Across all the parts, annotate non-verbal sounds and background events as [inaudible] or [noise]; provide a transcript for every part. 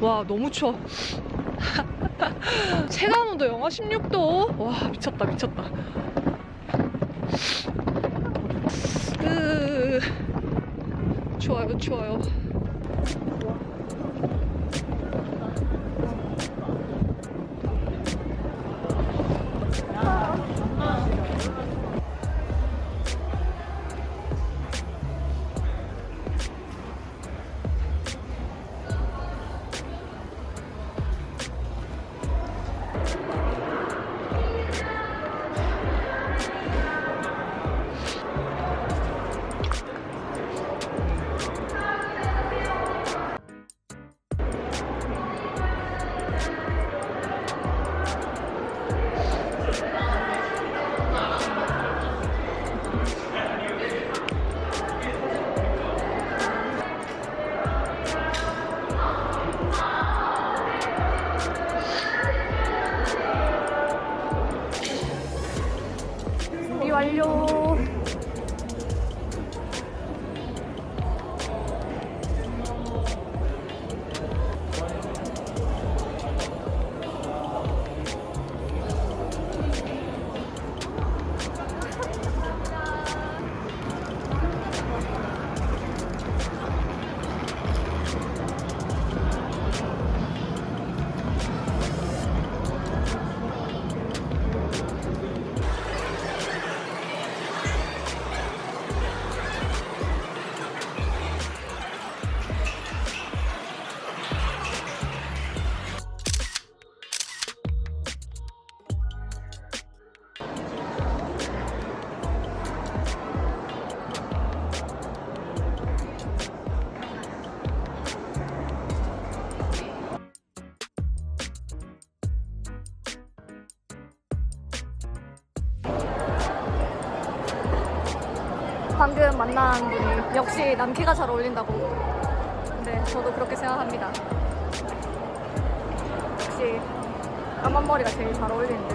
와 너무 추워. [laughs] 체감온도 영하 16도. 와 미쳤다 미쳤다. 으 추워요 추워요. 지금 만난 분이 역시 남캐가 잘 어울린다고. 네, 저도 그렇게 생각합니다. 역시 까만 머리가 제일 잘 어울리는데.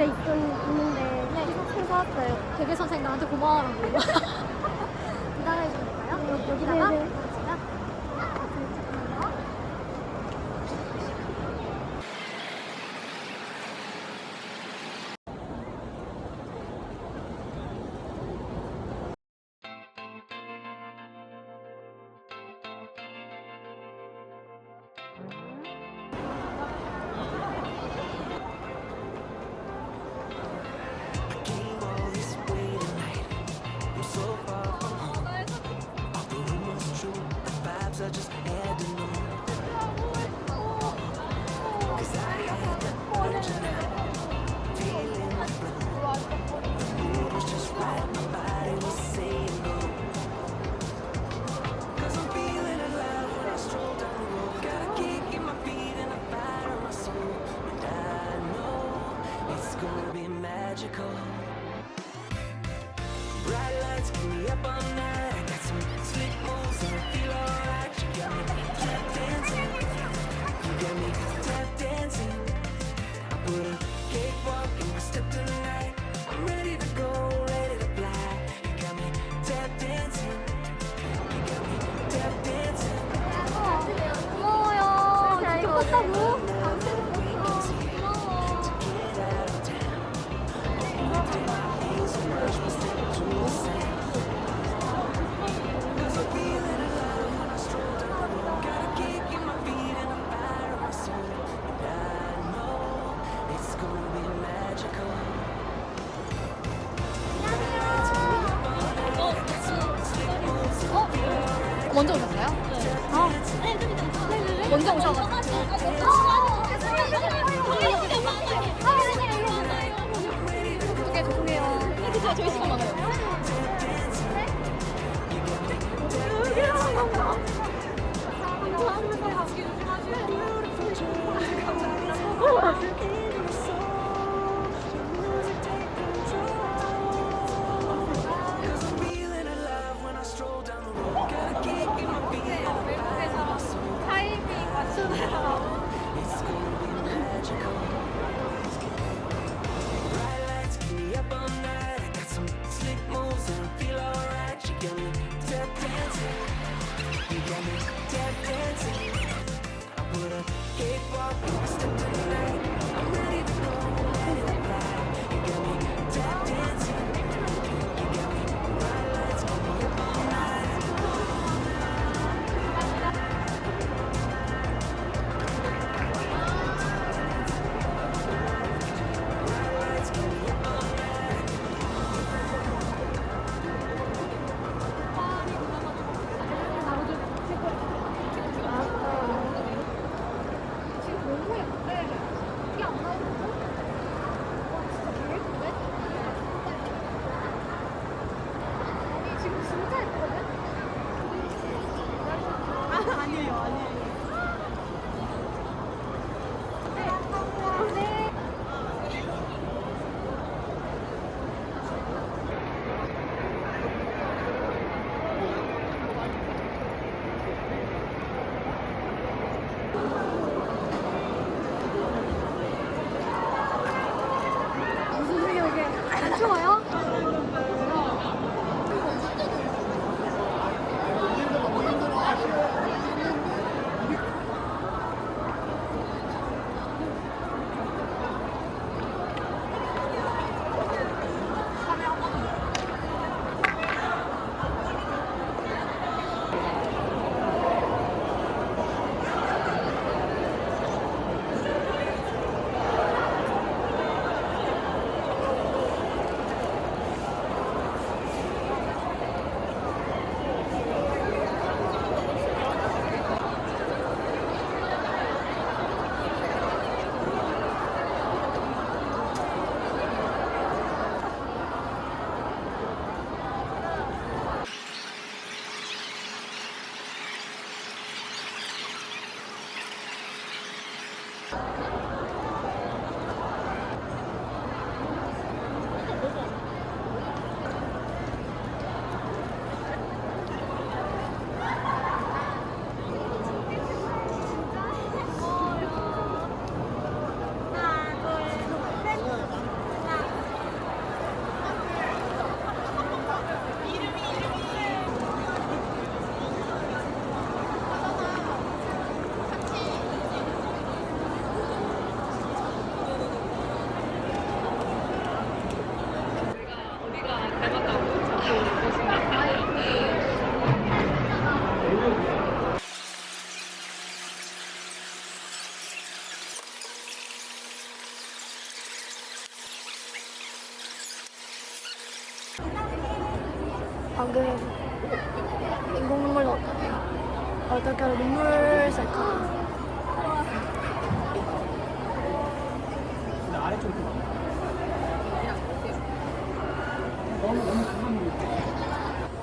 집에 있, 있는데 네. 사왔어요. 되게 선생님 나한테 고마워하라고. [laughs] 기다려주실까요? 네, 네. 여기다가? 네네.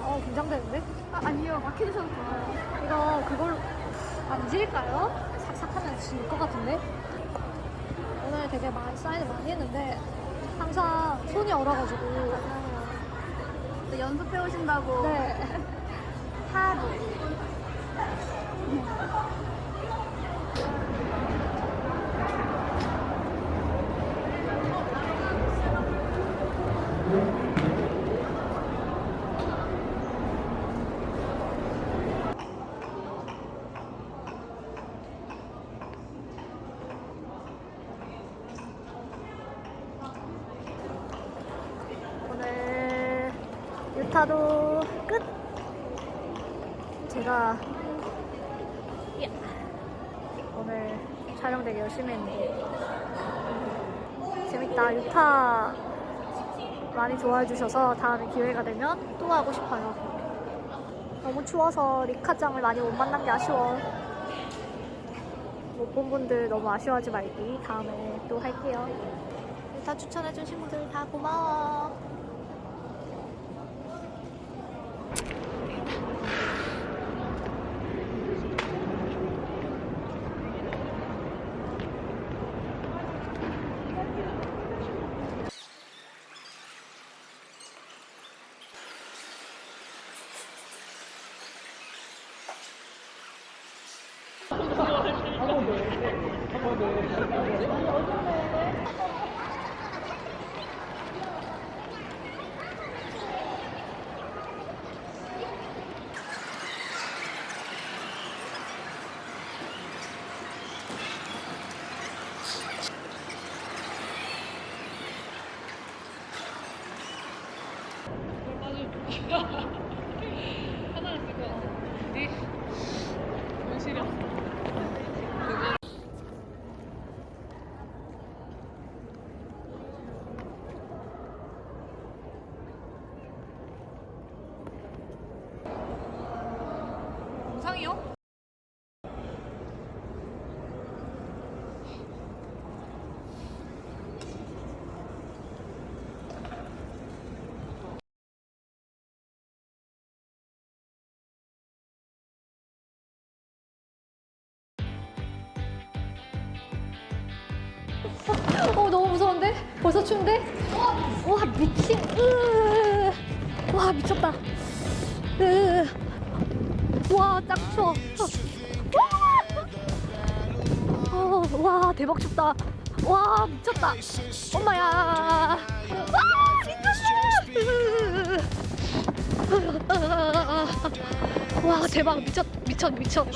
어, 긴장되는데? 아, 아니요, 막혀주셔도 좋아요. 이거 그걸로 안 질까요? 삭삭하면 질 것 같은데? 오늘 되게 많이 사인을 많이 했는데 항상 손이 얼어가지고 연습해 오신다고 네. 하루. [laughs] 유타도 끝. 제가 야. 오늘 촬영 되게 열심히 했는데 재밌다. 유타 많이 좋아해 주셔서 다음에 기회가 되면 또 하고 싶어요. 너무 추워서 리카짱을 많이 못 만난 게 아쉬워. 못 본 분들 너무 아쉬워하지 말기 다음에 또 할게요. 다 추천해주신 분들 다 고마워. 영상이요? 어 너무 무서운데? 벌써 추운데? 와 미친 으. 와 미쳤다 으. 와짱 추워 와. 어, 와 대박 춥다 와 미쳤다 엄마야 와 미쳤어 와 대박 미쳤 미쳤 미쳤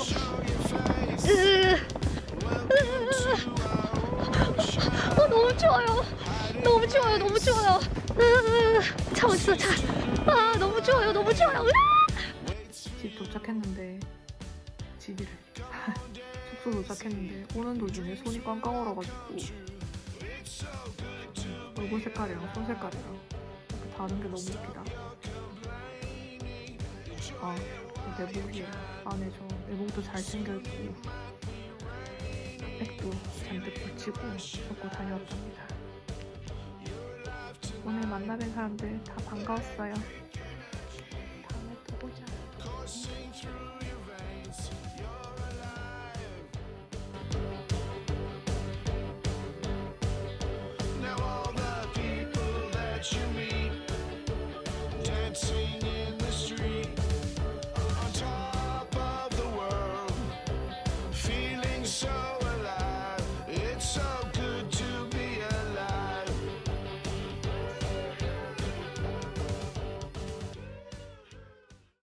으. 으. 어, 너무 추워요. 너무 추워요. 너무 추워요. 으, 참았어. 참. 아, 너무 추워요. 너무 추워요. 으아! 집 도착했는데 집이래 [laughs] 숙소 도착했는데 오는 도중에 손이 꽝꽝 얼어가지고 얼굴 색깔이랑 손 색깔이랑 다른 게 너무 웃기다 아 내복이 안에 저 내복도 잘 챙겨입고 백도 잔뜩 붙이고 접고 다녀왔답니다. 오늘 만나뵌 사람들 다 반가웠어요